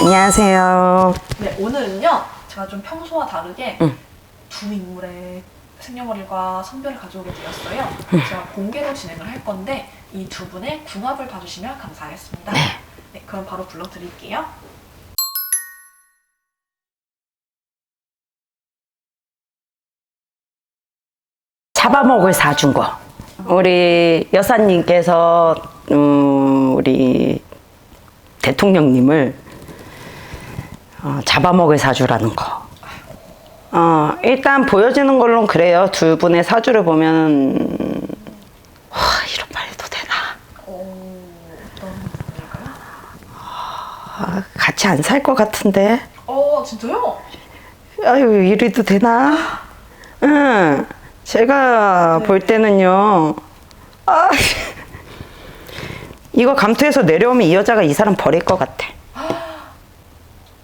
안녕하세요. 네, 오늘은요. 제가 좀 평소와 다르게 두 인물의 생년월일과 성별을 가져오게 되었어요. 제가 공개로 진행을 할 건데 이 두 분의 궁합을 봐주시면 감사하겠습니다. 네, 그럼 바로 불러드릴게요. 잡아먹을 사준 거. 우리 여사님께서 음, 우리 대통령님을 어, 잡아먹을 사주라는 거. 어, 일단 보여지는 걸로는 그래요. 두 분의 사주를 보면 와 이런 말 해도 되나? 어? 아, 같이 안 살 것 같은데. 어, 진짜요? 아유 이래도 되나? 응. 제가 볼 때는요. 아, 이거 감투에서 내려오면 이 여자가 이 사람 버릴 것 같아.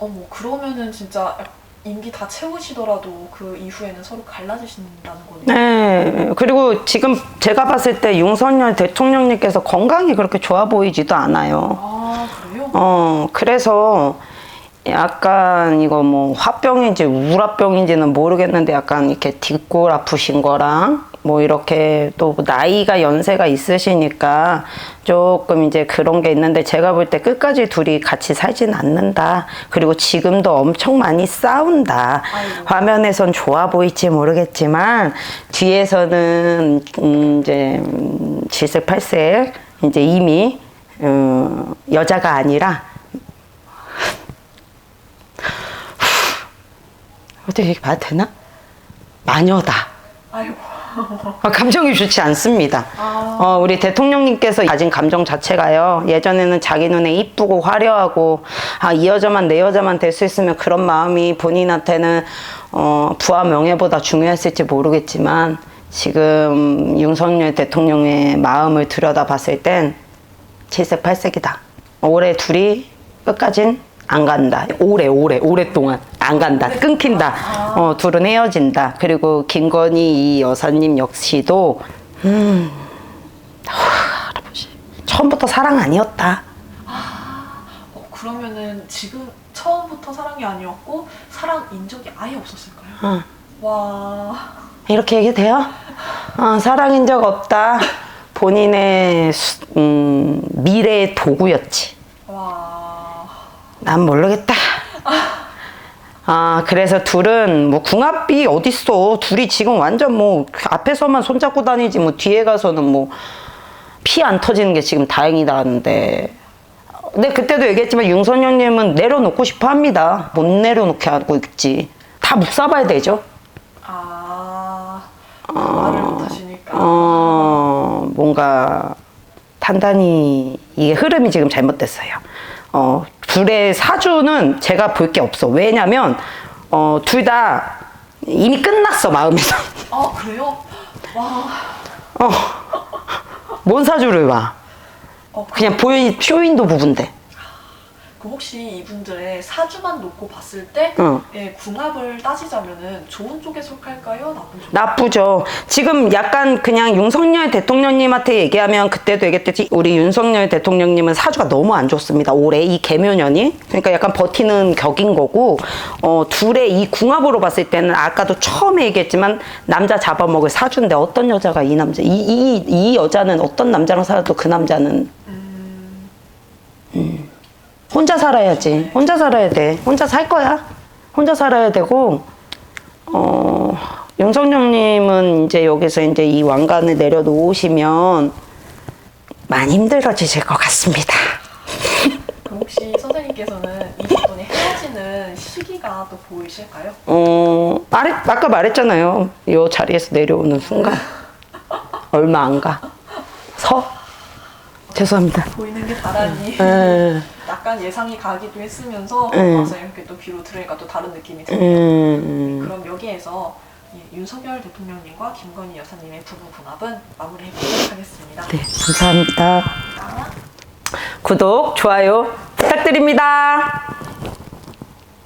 어머, 그러면은 진짜 임기 다 채우시더라도 그 이후에는 서로 갈라지신다는 거네요. 네. 그리고 지금 제가 봤을 때 윤석열 대통령님께서 건강이 그렇게 좋아 보이지도 않아요. 아, 그래요? 어, 그래서 약간 이거 뭐 화병인지 우라병인지는 모르겠는데 약간 이렇게 뒷골 아프신 거랑 뭐 이렇게 또 나이가 연세가 있으시니까 조금 이제 그런 게 있는데 제가 볼 때 끝까지 둘이 같이 살진 않는다. 그리고 지금도 엄청 많이 싸운다. 아이고. 화면에선 좋아 보일지 모르겠지만 뒤에서는 음, 이제 음, 질색팔색 이제 이미 어, 여자가 아니라 어떻게 이렇게 봐도 되나? 마녀다. 아이고. 아, 감정이 좋지 않습니다. 아. 어, 우리 대통령님께서 가진 감정 자체가요. 예전에는 자기 눈에 이쁘고 화려하고 아, 이 여자만 내 여자만 될 수 있으면 그런 마음이 본인한테는 어, 부와 명예보다 중요했을지 모르겠지만 지금 윤석열 대통령의 마음을 들여다봤을 땐 칠색팔색이다. 올해 둘이 끝까진 안 간다. 오래 오래 오랫동안 안 간다. 끊긴다. 어, 둘은 헤어진다. 그리고 김건희 이 여사님 역시도 음, 하, 할아버지 처음부터 사랑 아니었다. 어, 그러면은 지금 처음부터 사랑이 아니었고 사랑인 적이 아예 없었을까요? 어. 와. 이렇게 얘기 돼요? 어, 사랑인 적 없다. 본인의 수- 음, 미래의 도구였지. 와. 난 모르겠다. 아, 그래서 둘은 뭐 궁합이 어딨어. 둘이 지금 완전 뭐 앞에서만 손잡고 다니지 뭐 뒤에 가서는 뭐 피 안 터지는 게 지금 다행이다 하는데. 근데 그때도 얘기했지만 윤선영님은 내려놓고 싶어 합니다. 못 내려놓게 하고 있지. 다 묵사봐야 되죠. 아. 말을 못 하시니까. 어, 뭔가 단단히 이게 흐름이 지금 잘못됐어요. 어, 둘의 사주는 제가 볼 게 없어. 왜냐면, 어, 둘 다 이미 끝났어, 마음에서. 아, 그래요? 와. 어, 뭔 사주를 봐. 어, 그, 그냥 보인, 쇼윈도 부분데. 그 혹시 이분들의 사주만 놓고 봤을 때 응. 예, 궁합을 따지자면은 좋은 쪽에 속할까요? 나쁜 쪽? 나쁘죠. 지금 약간 그냥 윤석열 대통령님한테 얘기하면 그때도 얘기했듯이 우리 윤석열 대통령님은 사주가 너무 안 좋습니다. 올해 이 개묘년이. 그러니까 약간 버티는 격인 거고, 어, 둘의 이 궁합으로 봤을 때는 아까도 처음에 얘기했지만 남자 잡아먹을 사주인데 어떤 여자가 이 남자, 이, 이, 이 여자는 어떤 남자랑 살아도 그 남자는 음. 혼자 살아야지. 혼자 살아야 돼. 혼자 살 거야. 혼자 살아야 되고, 어, 윤석열님은 이제 여기서 이제 이 왕관을 내려놓으시면 많이 힘들어지실 것 같습니다. 그럼 혹시 선생님께서는 이두 분이 헤어지는 시기가 또 보이실까요? 어, 말했, 아까 말했잖아요. 이 자리에서 내려오는 순간. 얼마 안 가. 서? 죄송합니다. 보이는 게 다라니 에, 약간 예상이 가기도 했으면서 음. 와서 이렇게 또 귀로 들으니까 또 다른 느낌이 드네요. 음, 그럼 여기에서 이 윤석열 대통령님과 김건희 여사님의 부부 궁합은 마무리해보도록 하겠습니다. 네, 감사합니다. 구독, 좋아요 부탁드립니다.